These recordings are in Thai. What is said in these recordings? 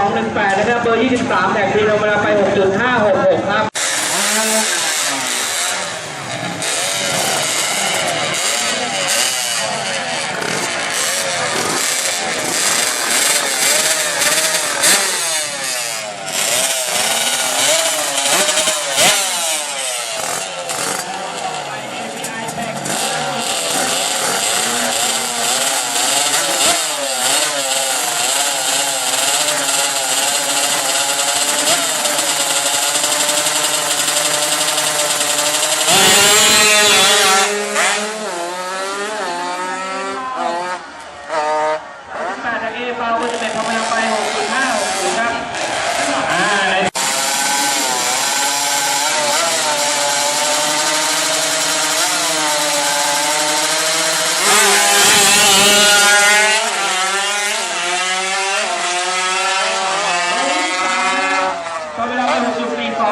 องหนึ่งแปดนะครับ เบอร์ยี่สิบสามแบกทีเราเวลาไปหกสิบห้าหกหกครับ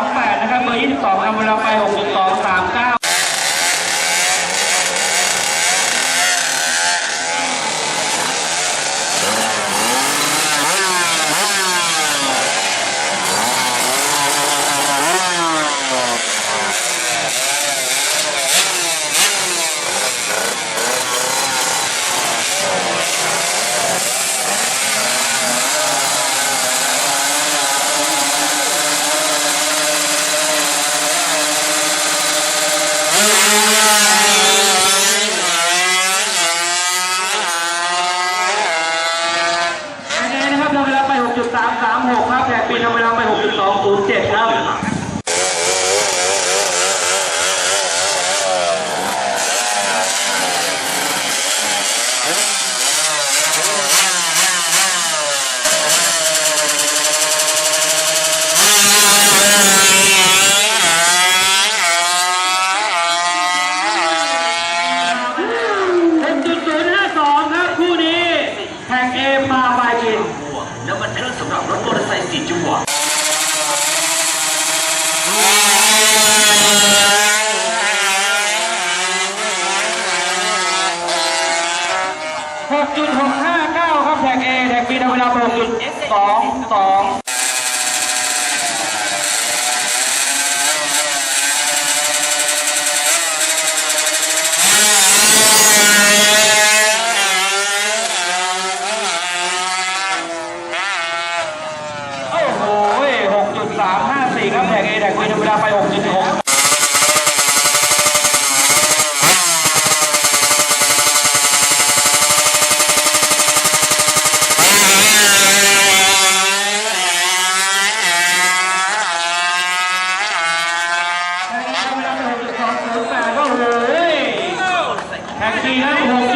28 นะครับ เบอร์ 22ทำเวลาไป 6.2 สามสามหกครับแขกปีนทำเวลาไปหกสิบสองศูนย์เจ็ดครับำเวลา6.22โอ้โห6.354ครับแท็กเอแท็กบีทำเวลาไป6 แท็